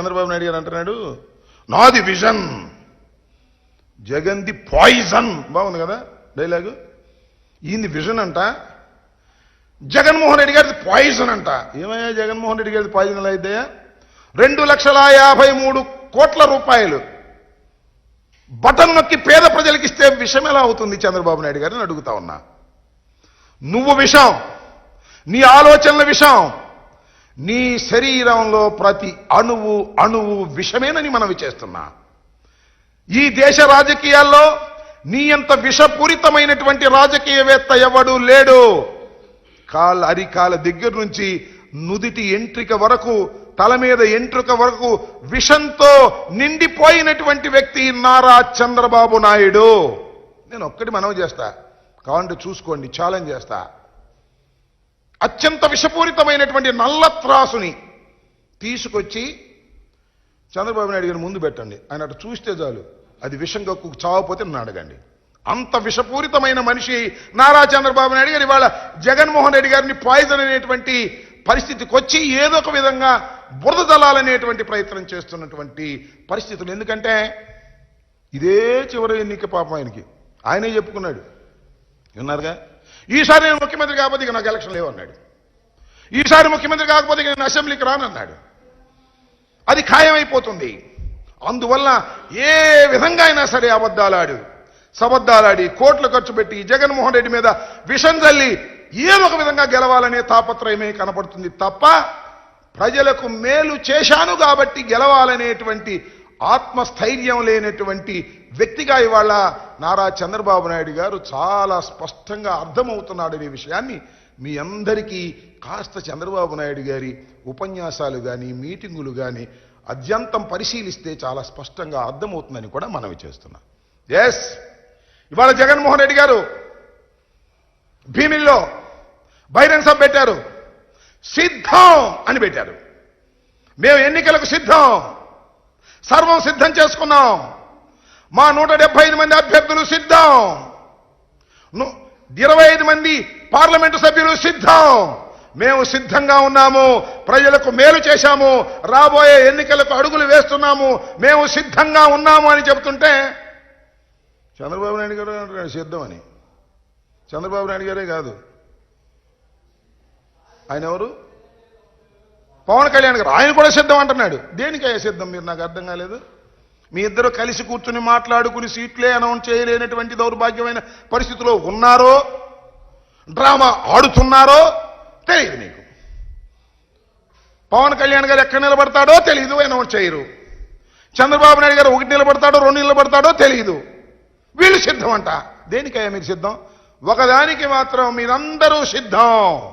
చంద్రబాబు నాయుడు గారు అంటున్నాడు నాది విజన్. జగన్ది పాయిజన్. బాగుంది కదా డైలాగు? ఈయనది విజన్ అంట. జగన్మోహన్ రెడ్డి గారిది పాయిజన్ అంట. ఏమయ్యా జగన్మోహన్ రెడ్డి గారిది పాయిజన్ అయితే రెండు లక్షల యాభై మూడు కోట్ల రూపాయలు. బటన్ నొక్కి పేద ప్రజలకు ఇస్తే విషం ఎలా అవుతుంది చంద్రబాబు నాయుడు గారిని అడుగుతా ఉన్నా. నువ్వు విషం. నీ ఆలోచనల విషం. నీ శరీరంలో ప్రతి అణువు అణువు విషమేనని మనవి చేస్తున్నా. ఈ దేశ రాజకీయాల్లో నీ అంత విషపూరితమైనటువంటి రాజకీయవేత్త ఎవడు లేడు. కాళ్ళ అరికాల దగ్గర నుంచి నుదిటి ఎంట్రిక వరకు తల మీద ఎంట్రుక వరకు విషంతో నిండిపోయినటువంటి వ్యక్తి నారా చంద్రబాబు నాయుడు. నేను ఒక్కటి మనవి చేస్తా. కావాలంటే చూసుకోండి ఛాలెంజ్ చేస్తా. అత్యంత విషపూరితమైనటువంటి నల్ల త్రాసుని తీసుకొచ్చి చంద్రబాబు నాయుడు గారి ముందు పెట్టండి. ఆయన అటు చూస్తే చాలు. అది విషం కక్కు చావపోతే నన్ను అడగండి. అంత విషపూరితమైన మనిషి నారా చంద్రబాబు నాయుడు గారు ఇవాళ జగన్మోహన్ రెడ్డి గారిని పాయిజన్ అనేటువంటి పరిస్థితికి వచ్చి ఏదో ఒక విధంగా బురద జలాలనేటువంటి ప్రయత్నం చేస్తున్నటువంటి పరిస్థితులు. ఎందుకంటే ఇదే చివరి ఎన్నిక పాపం ఆయనకి. ఆయనే చెప్పుకున్నాడు. విన్నారుగా? ఈసారి నేను ముఖ్యమంత్రి కాకపోతే ఇక నాకు ఎలక్షన్ లేవన్నాడు ఈసారి ముఖ్యమంత్రి కాకపోతే ఇక నేను అసెంబ్లీకి రానన్నాడు అది ఖాయమైపోతుంది. అందువల్ల ఏ విధంగా అయినా సరే అబద్ధాలాడు సబద్ధాలాడి కోట్లు ఖర్చు పెట్టి జగన్మోహన్ రెడ్డి మీద విషం చల్లి ఏదో ఒక విధంగా గెలవాలనే తాపత్రయమే కనపడుతుంది తప్ప ప్రజలకు మేలు చేశాను కాబట్టి గెలవాలనేటువంటి ఆత్మస్థైర్యం లేనటువంటి వ్యక్తిగా ఇవాళ నారా చంద్రబాబు నాయుడు గారు చాలా స్పష్టంగా అర్థమవుతున్నాడనే విషయాన్ని. మీ అందరికీ కాస్త చంద్రబాబు నాయుడు గారి ఉపన్యాసాలు కానీ మీటింగులు కానీ అద్యంతం పరిశీలిస్తే చాలా స్పష్టంగా అర్థమవుతుందని కూడా మనవి చేస్తున్నా. ఎస్ ఇవాళ జగన్మోహన్ రెడ్డి గారు భీమిల్లో బహిరంగ సభ పెట్టారు. సిద్ధం అని పెట్టారు. మేము ఎన్నికలకు సిద్ధం. సర్వం సిద్ధం చేసుకున్నాం. మా నూట డెబ్బై ఐదు మంది అభ్యర్థులు సిద్ధం. ఇరవై ఐదు మంది పార్లమెంటు సభ్యులు సిద్ధం. మేము సిద్ధంగా ఉన్నాము ప్రజలకు మేలు చేశాము రాబోయే ఎన్నికలకు అడుగులు వేస్తున్నాము మేము సిద్ధంగా ఉన్నాము అని చెబుతుంటే చంద్రబాబు నాయుడు గారు అంటున్నాడు సిద్ధం అని. చంద్రబాబు నాయుడు గారే కాదు. ఆయన ఎవరు? పవన్ కళ్యాణ్ గారు. ఆయన కూడా సిద్ధం అంటున్నాడు. దేనికయ్యా సిద్ధం? మీరు నాకు అర్థం కాలేదు. మీ ఇద్దరు కలిసి కూర్చుని మాట్లాడుకుని సీట్లే అనౌన్స్ చేయలేనటువంటి దౌర్భాగ్యమైన పరిస్థితిలో ఉన్నారో డ్రామా ఆడుతున్నారో తెలియదు నీకు. పవన్ కళ్యాణ్ గారు ఎక్కడ నిలబడతాడో తెలియదు అనౌన్స్ చేయరు. చంద్రబాబు నాయుడు గారు ఒకటి నిలబడతాడో రెండు నిలబడతాడో తెలియదు వీళ్ళు సిద్ధం అంట దేనికయ్యా మీరు సిద్ధం? ఒకదానికి మాత్రం మీరందరూ సిద్ధం.